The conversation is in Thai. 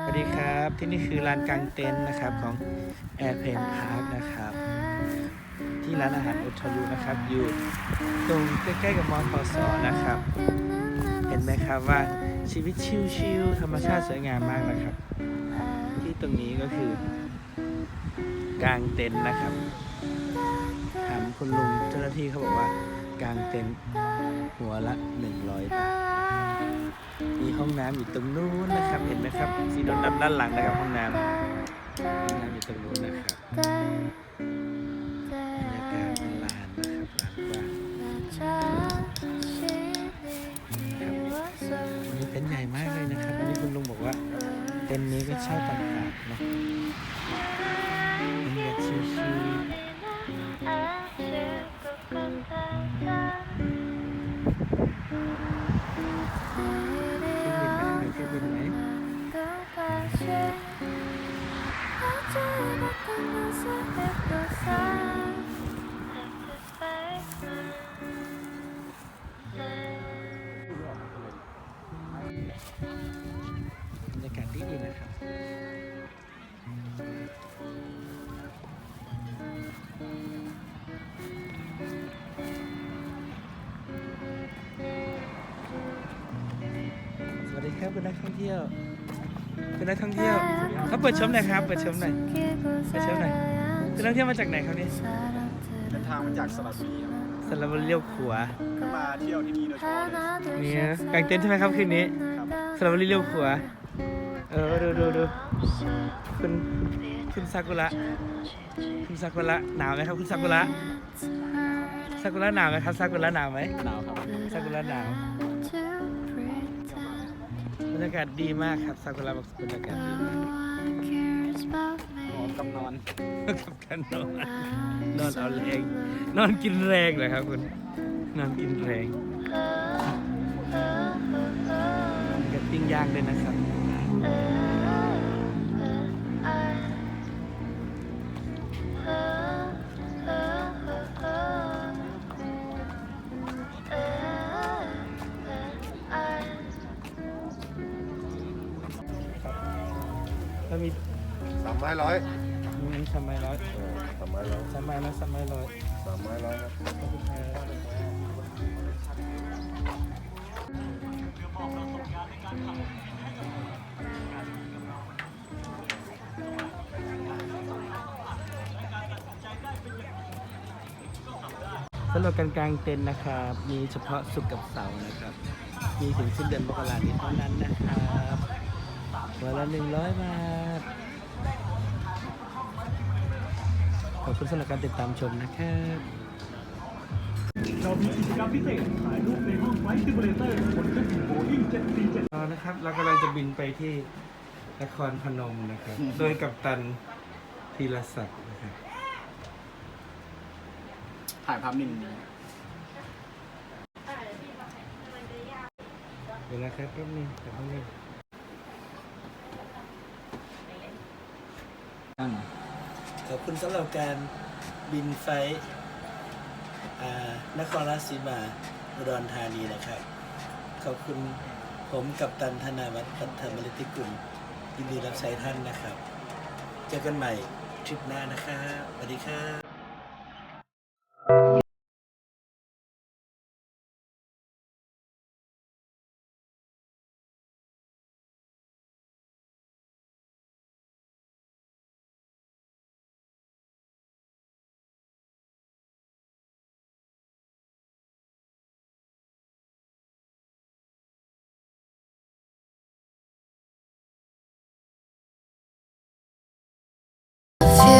สวัสดีครับที่นี่คือลานกลางเต็นท์นะครับของ Airplane Park นะครับ ที่ร้านอาหารอุทยุนะครับ อยู่ตรงใกล้ๆกับมอพสนะครับ เห็นไหมครับว่าชีวิตชิลๆธรรมชาติสวยงามมากนะครับ ที่ตรงนี้ก็คือกลางเต็นท์นะครับ ถามคุณลุงเจ้าหน้าที่เขาบอกว่า กลางเต็นท์หัวละ 100 บาท มีห้องน้ำอยู่ตรงนู้นนะครับ เห็นไหมครับ สีดำๆด้านหลังนะครับห้องน้ำห้องน้ำอยู่ตรงนู้นนะครับบรรยากาศเป็นลานนะครับลานกว้างวันนี้เต็นท์ใหญ่มากเลยนะครับวันนี้คุณลุงบอกว่าเต็นท์นี้ก็เช่าต่างหากเนาะ บรรยากาศดีดีนะครับสวัสดีครับคุณนักท่องเที่ยวคุณนักท่องเที่ยวเขาเปิดชมหน่อยครับเปิดชมหน่อยเปิดชมหน่อยคุณนักท่องเที่ยวมาจากไหนครับเนี่ยเดินทางมาจากสระบุรีครับ สระบุรีเลี้ยวขวาก็มาเที่ยวที่นี่โดยเฉพาะเลยเนี่ยกางเต็นท์ใช่ไหมครับคืนนี้ครับสระบุรีเลี้ยวขวาเออดูดูดูคุณคุณซากุระคุณซากุระหนาวไหมครับคุณซากุระซากุระหนาวไหมครับซากุระหนาวไหมหนาวครับซากุระหนาวบรรยากาศดีมากครับซากุระบอกบรรยากาศดีมาก หอมกับนอนกับการนอนนอนเอาแรงนอนกินแรงเหรอครับคุณนอนกินแรงกับปิ้งย่างด้วยนะครับแล้วมีสามไม้ร้อย มีสมัยร้อยสามไม้ร้อยสมัยร้อยสมัยร้อยสามไม้ร้อยครับขอบคุณครับสำหรับการกลางเต็นท์นะครับ มีเฉพาะศุกร์กับเสาร์นะครับ มีถึงสิ้นเดือนมกราคมนี้เท่านั้นนะครับวันละหนึ่งร้อยบาท ขอบคุณสำหรับการติดตามชมนะครับเรามีกิจกรรมพิเศษถ่ายรูปในห้องไฟซิมูเลเตอร์บนเครื่องบินโบอิ้ง747เอานะครับ เรากำลังจะบินไปที่นครพนมนะครับ โดยกัปตันธีรศักดิ์นะครับถ่ายภาพนิ่งนี้เดี๋ยวนะครับแป๊บนึงแป๊บนึง อบคุณสำหรับการบินไฟล์นครราชสีมาอุดรธานีนะครับ ขอบคุณผมกับตันธนาวัฒน์พัฒนมฤทธิกุลยินดีรับใช้ท่านนะครับ เจอกันใหม่ทริปหน้านะครับสวัสดีครับ I